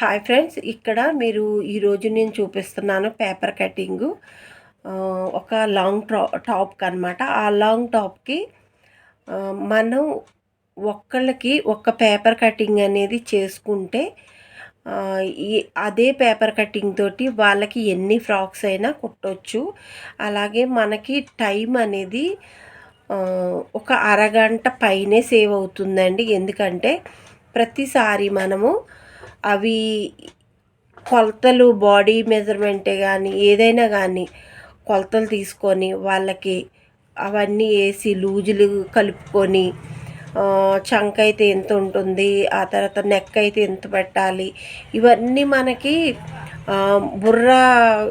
Hi friends ఇక్కడ మీరు ఈరోజు నేను చూపిస్తున్నాను పేపర్ కటింగు ఒక లాంగ్ టా టాప్కి అనమాట ఆ లాంగ్ టాప్కి మనం ఒక్కళ్ళకి ఒక పేపర్ కటింగ్ అనేది చేసుకుంటే ఈ అదే పేపర్ కటింగ్ తోటి వాళ్ళకి ఎన్ని ఫ్రాక్స్ అయినా కుట్టొచ్చు. అలాగే మనకి టైం అనేది ఒక అరగంట పైనే సేవ్ అవుతుందండి. ఎందుకంటే ప్రతిసారి మనము అవి కొలతలు బాడీ మెజర్మెంటే కానీ ఏదైనా కానీ కొలతలు తీసుకొని వాళ్ళకి అవన్నీ వేసి లూజులు కలుపుకొని చంక్ చంక అయితే ఎంత ఉంటుంది ఆ తర్వాత నెక్ అయితే ఎంత పెట్టాలి ఇవన్నీ మనకి బుర్ర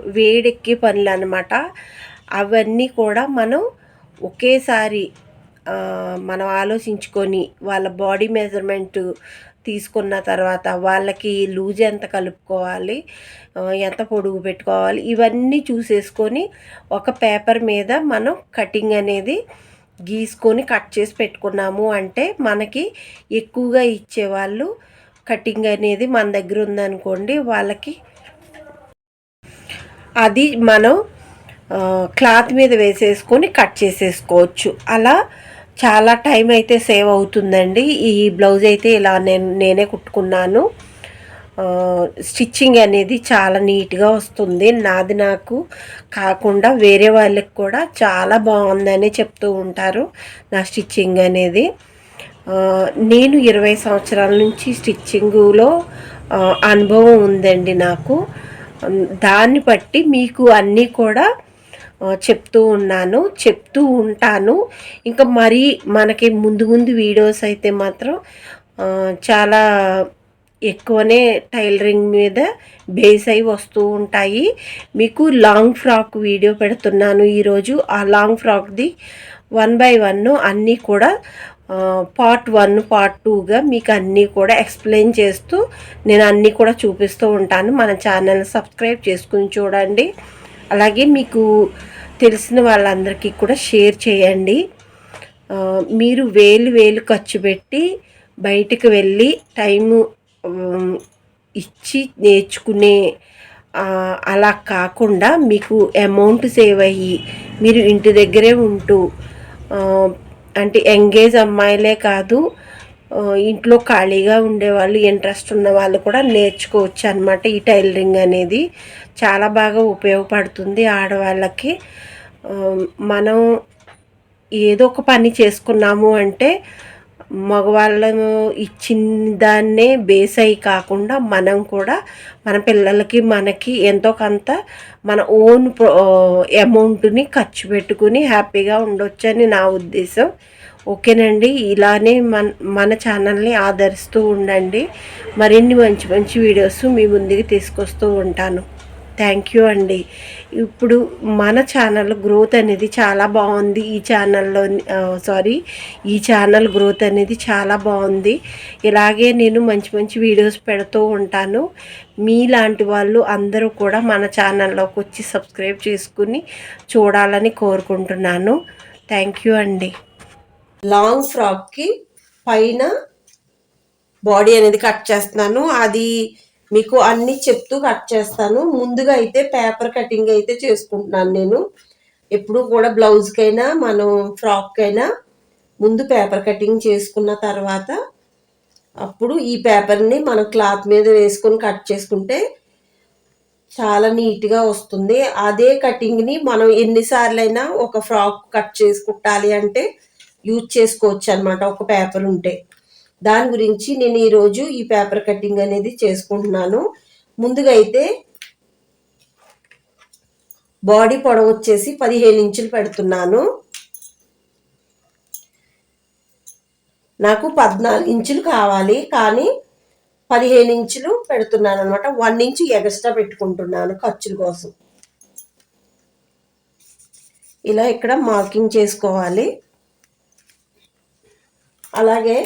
వేడెక్కే పనులు అనమాట అవన్నీ కూడా మనం ఒకేసారి మనం ఆలోచించుకొని వాళ్ళ బాడీ మెజర్మెంటు తీసుకున్న తర్వాత వాళ్ళకి లూజ్ ఎంత కలుపుకోవాలి ఎంత పొడుగు పెట్టుకోవాలి ఇవన్నీ చూసేసుకొని ఒక పేపర్ మీద మనం కటింగ్ అనేది గీసుకొని కట్ చేసి పెట్టుకున్నాము అంటే మనకి ఎక్కువగా ఇచ్చేవాళ్ళు కటింగ్ అనేది మన దగ్గర ఉందనుకోండి వాళ్ళకి అది మనం క్లాత్ మీద వేసేసుకొని కట్ చేసేసుకోవచ్చు. అలా చాలా టైం అయితే సేవ్ అవుతుందండి. ఈ బ్లౌజ్ అయితే ఇలా నేను నేనే కుట్టుకున్నాను. స్టిచ్చింగ్ అనేది చాలా నీట్గా వస్తుంది. నాది నాకు కాకుండా వేరే వాళ్ళకి కూడా చాలా బాగుందని చెప్తూ ఉంటారు నా స్టిచ్చింగ్ అనేది. నేను ఇరవై సంవత్సరాల నుంచి స్టిచ్చింగులో అనుభవం ఉందండి నాకు. దాన్ని బట్టి మీకు అన్నీ కూడా చెప్తూ ఉన్నాను చెప్తూ ఉంటాను. ఇంకా మరీ మనకి ముందు ముందు వీడియోస్ అయితే మాత్రం చాలా ఎక్కువనే టైలరింగ్ మీద బేస్ అయి వస్తూ ఉంటాయి. మీకు లాంగ్ ఫ్రాక్ వీడియో పెడుతున్నాను ఈరోజు. ఆ లాంగ్ ఫ్రాక్ది వన్ బై వన్ అన్నీ కూడా పార్ట్ వన్ పార్ట్ టూగా మీకు అన్నీ కూడా ఎక్స్ప్లెయిన్ చేస్తూ నేను అన్నీ కూడా చూపిస్తూ ఉంటాను. మన ఛానల్ సబ్స్క్రైబ్ చేసుకుని చూడండి. అలాగే మీకు తెలిసిన వాళ్ళందరికీ కూడా షేర్ చేయండి. మీరు వేలు వేలు ఖర్చు పెట్టి బయటికి వెళ్ళి టైము ఇచ్చి నేర్చుకునే అలా కాకుండా మీకు అమౌంట్ సేవ్ అయ్యి మీరు ఇంటి దగ్గరే ఉంటూ అంటే ఎంగేజ్ అమ్మాయిలే కాదు ఇంట్లో ఖాళీగా ఉండేవాళ్ళు ఇంట్రెస్ట్ ఉన్న వాళ్ళు కూడా నేర్చుకోవచ్చు అనమాట ఈ టైలరింగ్ అనేది. చాలా బాగా ఉపయోగపడుతుంది ఆడవాళ్ళకి. మనం ఏదో ఒక పని చేసుకున్నాము అంటే మగవాళ్ళను ఇచ్చిన దాన్నే బేస్ అయ్యి కాకుండా మనం కూడా మన పిల్లలకి మనకి ఎంతో కొంత మన ఓన్ అమౌంట్ని ఖర్చు పెట్టుకుని హ్యాపీగా ఉండొచ్చని నా ఉద్దేశం. ఓకేనండి. ఇలానే మన మన ఛానల్ని ఆదరిస్తూ ఉండండి. మరిన్ని మంచి మంచి వీడియోస్ మీ ముందుకు తీసుకొస్తూ ఉంటాను. థ్యాంక్ యూ అండి. ఇప్పుడు మన ఛానల్ గ్రోత్ అనేది చాలా బాగుంది. ఈ ఛానల్లో సారీ ఈ ఛానల్ గ్రోత్ అనేది చాలా బాగుంది. ఇలాగే నేను మంచి మంచి వీడియోస్ పెడుతూ ఉంటాను. మీలాంటి వాళ్ళు అందరూ కూడా మన ఛానల్లోకి వచ్చి సబ్స్క్రైబ్ చేసుకుని చూడాలని కోరుకుంటున్నాను. థ్యాంక్ యూ అండి. లాంగ్ ఫ్రాక్కి పైన బాడీ అనేది కట్ చేస్తున్నాను. అది మీకు అన్ని చెప్తూ కట్ చేస్తాను. ముందుగా అయితే పేపర్ కటింగ్ అయితే చేసుకుంటున్నాను నేను. ఎప్పుడు కూడా బ్లౌజ్కైనా మనం ఫ్రాక్కైనా ముందు పేపర్ కటింగ్ చేసుకున్న తర్వాత అప్పుడు ఈ పేపర్ని మనం క్లాత్ మీద వేసుకొని కట్ చేసుకుంటే చాలా నీట్గా వస్తుంది. అదే కటింగ్ని మనం ఎన్నిసార్లైనా ఒక ఫ్రాక్ కట్ చేసుకుంటాలి అంటే యూజ్ చేసుకోవచ్చు అనమాట ఒక పేపర్ ఉంటే. దాని గురించి నేను ఈరోజు ఈ పేపర్ కటింగ్ అనేది చేసుకుంటున్నాను. ముందుగా అయితే బాడీ పొడవు వచ్చేసి పదిహేను ఇంచులు పెడుతున్నాను. నాకు పద్నాలుగు ఇంచులు కావాలి కానీ పదిహేను ఇంచులు పెడుతున్నాను అనమాట వన్ ఇంచు ఎగస్ట్రా పెట్టుకుంటున్నాను ఖర్చుల కోసం. ఇలా ఇక్కడ మార్కింగ్ చేసుకోవాలి. అలాగే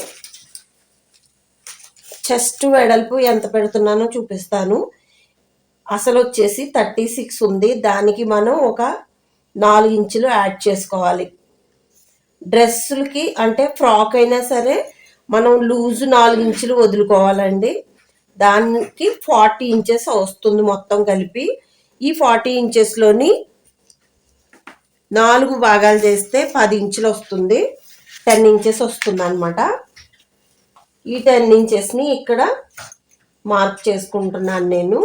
చెస్ట్ వెడల్పు ఎంత పెడుతున్నానో చూపిస్తాను. అసలు వచ్చేసి థర్టీ సిక్స్ ఉంది. దానికి మనం ఒక నాలుగు ఇంచులు యాడ్ చేసుకోవాలి. డ్రెస్సులకి అంటే ఫ్రాక్ అయినా సరే మనం లూజు నాలుగు ఇంచులు వదులుకోవాలండి. దానికి ఫార్టీ ఇంచెస్ వస్తుంది మొత్తం కలిపి. ఈ ఫార్టీ ఇంచెస్లోని నాలుగు భాగాలు చేస్తే పది ఇంచులు వస్తుంది. టెన్ ఇంచెస్ వస్తుంది అనమాట ఈ టెన్ ఇంచెస్ని ఇక్కడ మార్క్ చేసుకుంటున్నాను నేను.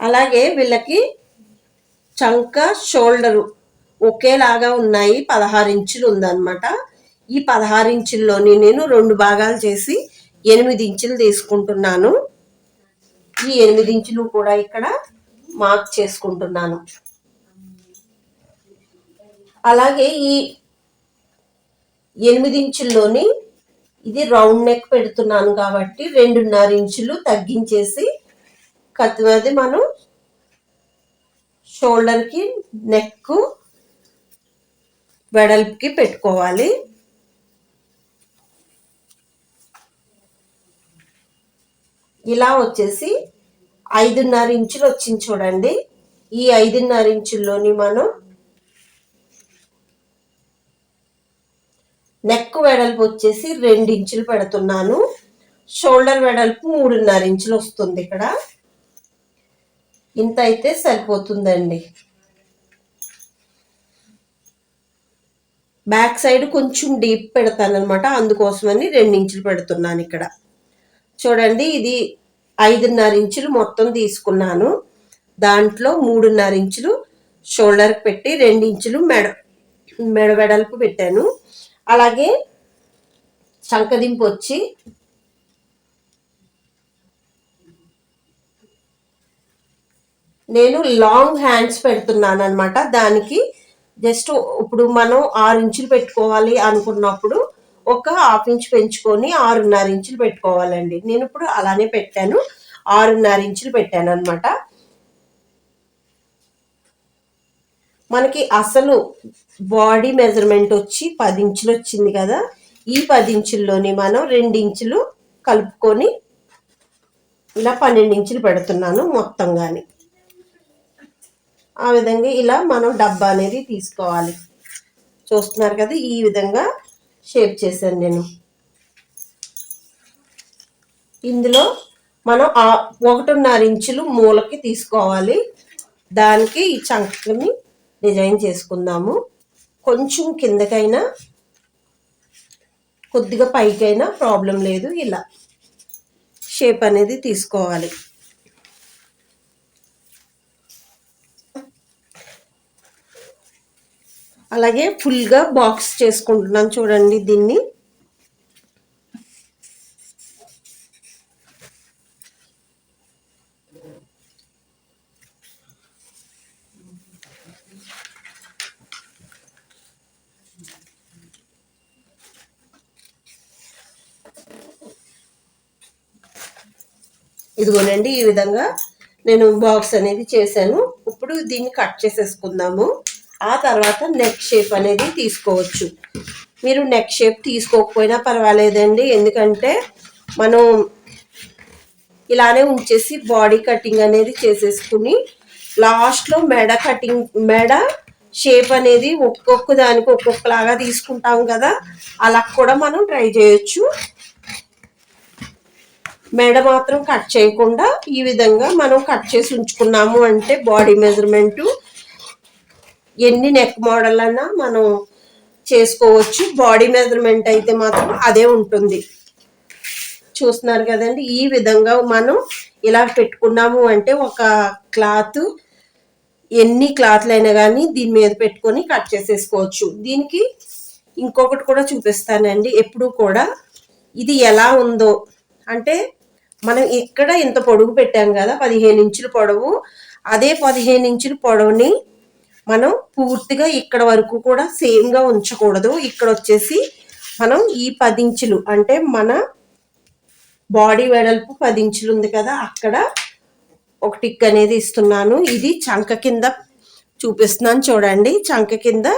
అలాగే వీళ్ళకి చంక షోల్డరు ఒకేలాగా ఉన్నాయి. పదహారు ఇంచులు ఉందన్నమాట. ఈ పదహారు ఇంచుల్లోని నేను రెండు భాగాలు చేసి ఎనిమిది ఇంచులు తీసుకుంటున్నాను. ఈ ఎనిమిది ఇంచులు కూడా ఇక్కడ మార్క్ చేసుకుంటున్నాను. అలాగే ఈ ఎనిమిది ఇంచుల్లోని ఇది రౌండ్ నెక్ పెడుతున్నాను కాబట్టి రెండున్నర ఇంచులు తగ్గించేసి కత్తి మనం షోల్డర్కి నెక్ వెడల్పుకి పెట్టుకోవాలి. ఇలా వచ్చేసి ఐదున్నర ఇంచులు వచ్చింది చూడండి. ఈ ఐదున్నర ఇంచుల్లోని మనం నెక్ వెడల్పు వచ్చేసి రెండు ఇంచులు పెడుతున్నాను. షోల్డర్ వెడల్పు మూడున్నర ఇంచులు వస్తుంది ఇక్కడ. ఇంత అయితే సరిపోతుందండి. బ్యాక్ సైడ్ కొంచెం డీప్ పెడతాను అనమాట అందుకోసమని రెండు ఇంచులు పెడుతున్నాను ఇక్కడ. చూడండి ఇది ఐదున్నర ఇంచులు మొత్తం తీసుకున్నాను. దాంట్లో మూడున్నర ఇంచులు షోల్డర్కి పెట్టి రెండు ఇంచులు మెడ మెడ వెడల్పు పెట్టాను. అలాగే చంకదింపు వచ్చి నేను లాంగ్ హ్యాండ్స్ పెడుతున్నాను అనమాట దానికి జస్ట్ ఇప్పుడు మనం ఆరు ఇంచులు పెట్టుకోవాలి అనుకున్నప్పుడు ఒక హాఫ్ ఇంచ్ పెంచుకొని ఆరున్నర ఇంచులు పెట్టుకోవాలండి. నేను ఇప్పుడు అలానే పెట్టాను. ఆరున్నర ఇంచులు పెట్టాను అనమాట మనకి అసలు బాడీ మెజర్మెంట్ వచ్చి పది ఇంచులు వచ్చింది కదా. ఈ పది ఇంచుల్లోని మనం రెండు ఇంచులు కలుపుకొని ఇలా పన్నెండు ఇంచులు పెడుతున్నాను మొత్తం కానీ ఆ విధంగా ఇలా మనం డబ్బా అనేది తీసుకోవాలి. చూస్తున్నారు కదా ఈ విధంగా షేప్ చేశాను నేను. ఇందులో మనం ఒకటిన్నర ఇంచులు మూలకి తీసుకోవాలి. దానికి ఈ చంకని డిజైన్ చేసుకుందాము. కొంచెం కిందకైనా కొద్దిగా పైకైనా ప్రాబ్లం లేదు ఇలా. షేప్ అనేది తీసుకోవాలి. అలాగే ఫుల్గా బాక్స్ చేసుకుంటున్నాను చూడండి దీన్ని. ఇదిగోనండి ఈ విధంగా నేను బాక్స్ అనేది చేశాను. ఇప్పుడు దీన్ని కట్ చేసేసుకుందాము. ఆ తర్వాత నెక్ షేప్ అనేది తీసుకోవచ్చు. మీరు నెక్ షేప్ తీసుకోకపోయినా పర్వాలేదండి. ఎందుకంటే మనం ఇలానే ఉంచేసి బాడీ కటింగ్ అనేది చేసేసుకుని లాస్ట్లో మెడ కటింగ్ మెడ షేప్ అనేది ఒక్కొక్క దానికి ఒక్కొక్కలాగా తీసుకుంటాం కదా అలా కూడా మనం ట్రై చేయొచ్చు. మెడ మాత్రం కట్ చేయకుండా ఈ విధంగా మనం కట్ చేసి ఉంచుకున్నాము అంటే బాడీ మెజర్మెంటు ఎన్ని నెక్ మోడల్ అన్నా మనం చేసుకోవచ్చు. బాడీ మెజర్మెంట్ అయితే మాత్రం అదే ఉంటుంది. చూస్తున్నారు కదండి ఈ విధంగా మనం ఇలా పెట్టుకున్నాము అంటే ఒక క్లాత్ ఎన్ని క్లాత్లు అయినా కానీ దీని మీద పెట్టుకొని కట్ చేసేసుకోవచ్చు. దీనికి ఇంకొకటి కూడా చూపిస్తానండి ఎప్పుడు కూడా. ఇది ఎలా ఉందో అంటే మనం ఇక్కడ ఇంత పొడుగు పెట్టాం కదా పదిహేను ఇంచుల పొడవు. అదే పదిహేను ఇంచుల పొడవుని మనం పూర్తిగా ఇక్కడ వరకు కూడా సేమ్గా ఉంచకూడదు. ఇక్కడ వచ్చేసి మనం ఈ పది ఇంచులు అంటే మన బాడీ వెడల్పు పది ఇంచులు ఉంది కదా అక్కడ ఒక టిక్ అనేది ఇస్తున్నాను. ఇది చంక కింద చూపిస్తున్నాను చూడండి. చంక కింద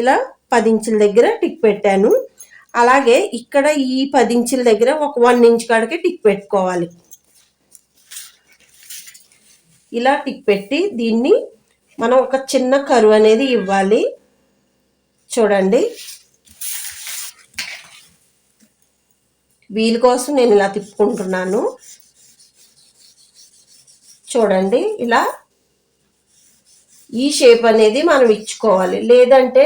ఇలా పది ఇంచుల దగ్గర టిక్ పెట్టాను. అలాగే ఇక్కడ ఈ పది ఇంచుల దగ్గర ఒక వన్ ఇంచ్ కాడికి టిక్ పెట్టుకోవాలి. ఇలా టిక్ పెట్టి దీన్ని మనం ఒక చిన్న కరువు అనేది ఇవ్వాలి. చూడండి. వీల్ కోసం నేను ఇలా తిప్పుకుంటున్నాను. చూడండి ఇలా ఈ షేప్ అనేది మనం ఇచ్చుకోవాలి. లేదంటే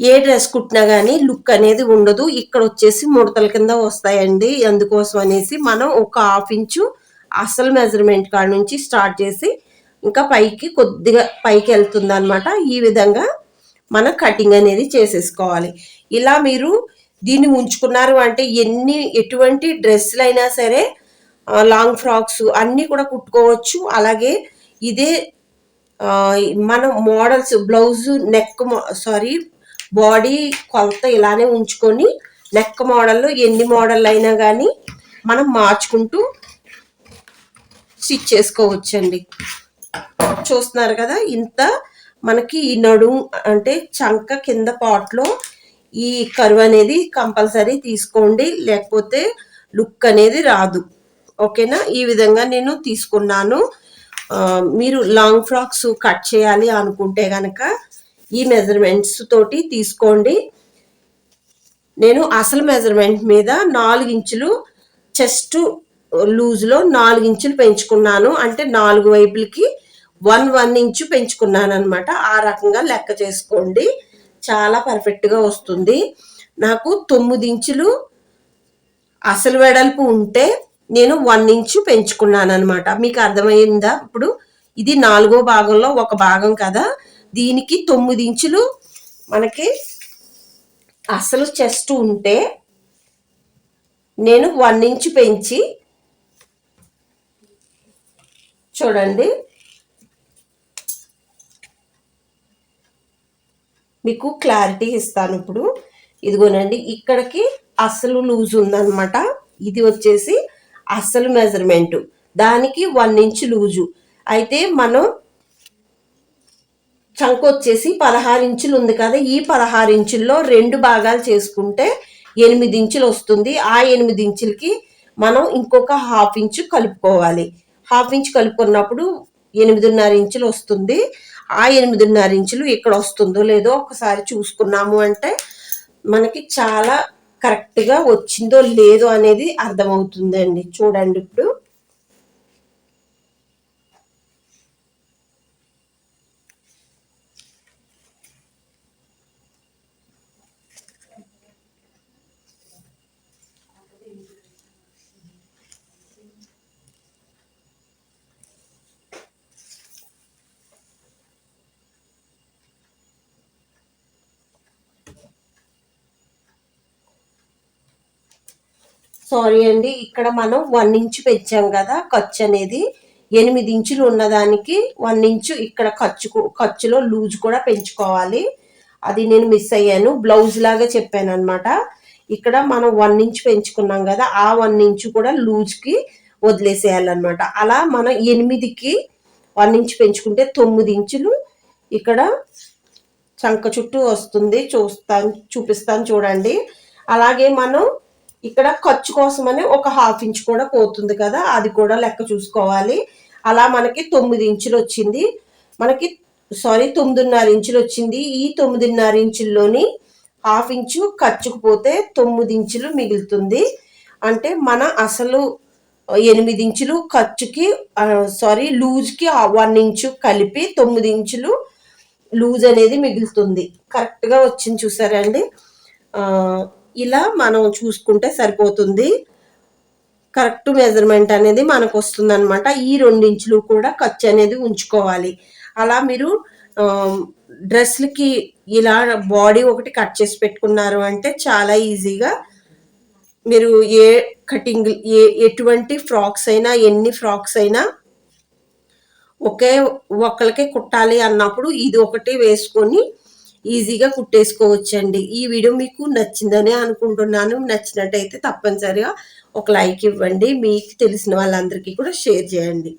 ఏ డ్రెస్ కుట్టినా కానీ లుక్ అనేది ఉండదు. ఇక్కడ వచ్చేసి ముడతల కింద వస్తాయండి. అందుకోసం అనేసి మనం ఒక హాఫ్ ఇంచు అసలు మెజర్మెంట్ కాడ నుంచి స్టార్ట్ చేసి ఇంకా పైకి కొద్దిగా పైకి వెళ్తుంది అనమాట ఈ విధంగా మన కటింగ్ అనేది చేసేసుకోవాలి. ఇలా మీరు దీన్ని ఉంచుకున్నారు అంటే ఎన్ని ఎటువంటి డ్రెస్సులు అయినా సరే లాంగ్ ఫ్రాక్స్ అన్నీ కూడా కుట్టుకోవచ్చు. అలాగే ఇదే మనం models blouse neck sorry body కొలత ఇలానే ఉంచుకొని నెక్ మోడల్లో ఎన్ని మోడల్ అయినా కానీ మనం మార్చుకుంటూ స్టిచ్ చేసుకోవచ్చండి. చూస్తున్నారు కదా ఇంత మనకి ఈ నడుం అంటే చంక కింద పాట్లో ఈ కరువు అనేది కంపల్సరీ తీసుకోండి లేకపోతే లుక్ అనేది రాదు. ఓకేనా ఈ విధంగా నేను తీసుకున్నాను. మీరు లాంగ్ ఫ్రాక్స్ కట్ చేయాలి అనుకుంటే కనుక ఈ మెజర్మెంట్స్ తోటి తీసుకోండి. నేను అసలు మెజర్మెంట్ మీద నాలుగు ఇంచులు చెస్ట్ లూజ్లో నాలుగు ఇంచులు పెంచుకున్నాను. అంటే నాలుగు వైపులకి వన్ వన్ ఇంచు పెంచుకున్నాను అనమాట ఆ రకంగా లెక్క చేసుకోండి. చాలా పర్ఫెక్ట్గా వస్తుంది. నాకు తొమ్మిది ఇంచులు అసలు వెడల్పు ఉంటే నేను వన్ ఇంచు పెంచుకున్నాను అనమాట మీకు అర్థమైందా? ఇప్పుడు ఇది నాలుగో భాగంలో ఒక భాగం కదా. దీనికి తొమ్మిది ఇంచులు మనకి అసలు చెస్ట్ ఉంటే నేను వన్ ఇంచు పెంచి చూడండి. మీకు క్లారిటీ ఇస్తాను ఇప్పుడు. ఇదిగోనండి ఇక్కడికి అసలు లూజ్ ఉందన్నమాట. ఇది వచ్చేసి అసలు మెజర్మెంట్. దానికి వన్ ఇంచ్ లూజు. అయితే మనం చంక వచ్చేసి పదహారు ఇంచులు ఉంది కదా ఈ పదహారు ఇంచుల్లో రెండు భాగాలు చేసుకుంటే ఎనిమిది ఇంచులు వస్తుంది. ఆ ఎనిమిది ఇంచులకి మనం ఇంకొక హాఫ్ ఇంచు కలుపుకోవాలి. హాఫ్ ఇంచు కలుపుకున్నప్పుడు ఎనిమిదిన్నర ఇంచులు వస్తుంది. ఆ ఎనిమిదిన్నర ఇంచులు ఇక్కడ వస్తుందో లేదో ఒకసారి చూసుకున్నాము అంటే మనకి చాలా కరెక్ట్గా వచ్చిందో లేదో అనేది అర్థమవుతుందండి. చూడండి ఇప్పుడు. సారీ అండి. ఇక్కడ మనం వన్ ఇంచు పెంచాం కదా ఖర్చు అనేది. ఎనిమిది ఇంచులు ఉన్నదానికి వన్ ఇంచు ఇక్కడ ఖర్చు ఖర్చులో లూజ్ కూడా పెంచుకోవాలి. అది నేను మిస్ అయ్యాను. బ్లౌజ్ లాగా చెప్పాను అనమాట ఇక్కడ మనం వన్ ఇంచు పెంచుకున్నాం కదా ఆ వన్ ఇంచు కూడా లూజ్కి వదిలేసేయాలన్నమాట. అలా మనం ఎనిమిదికి వన్ ఇంచు పెంచుకుంటే తొమ్మిది ఇంచులు ఇక్కడ చంక చుట్టూ వస్తుంది. చూస్తాను చూపిస్తాను చూడండి. అలాగే మనం ఇక్కడ ఖర్చు కోసమని ఒక హాఫ్ ఇంచ్ కూడా పోతుంది కదా అది కూడా లెక్క చూసుకోవాలి. అలా మనకి తొమ్మిది ఇంచులు వచ్చింది. మనకి సారీ తొమ్మిదిన్నర ఇంచులు వచ్చింది. ఈ తొమ్మిదిన్నర ఇంచుల్లోని హాఫ్ ఇంచు ఖర్చుకు పోతే తొమ్మిది ఇంచులు మిగులుతుంది. అంటే మన అసలు ఎనిమిది ఇంచులు ఖర్చుకి సారీ లూజ్కి వన్ ఇంచు కలిపి తొమ్మిది ఇంచులు లూజ్ అనేది మిగులుతుంది. కరెక్ట్గా వచ్చింది చూసారండి ఇలా మనం చూసుకుంటే సరిపోతుంది. కరెక్ట్ మెజర్మెంట్ అనేది మనకు వస్తుంది అనమాట ఈ రెండించులు కూడా ఖర్చు అనేది ఉంచుకోవాలి. అలా మీరు డ్రెస్లకి ఇలా బాడీ ఒకటి కట్ చేసి పెట్టుకున్నారు అంటే చాలా ఈజీగా మీరు ఏ కటింగ్ ఏ ఎటువంటి ఫ్రాక్స్ అయినా ఎన్ని ఫ్రాక్స్ అయినా ఒకే ఒక్కరికే కుట్టాలి అన్నప్పుడు ఇది ఒకటి వేసుకొని ఈజీగా కుట్టేసుకోవచ్చండి. ఈ వీడియో మీకు నచ్చిందని అనుకుంటున్నాను. నచ్చినట్టయితే తప్పనిసరిగా ఒక లైక్ ఇవ్వండి. మీకు తెలిసిన వాళ్ళందరికీ కూడా షేర్ చేయండి.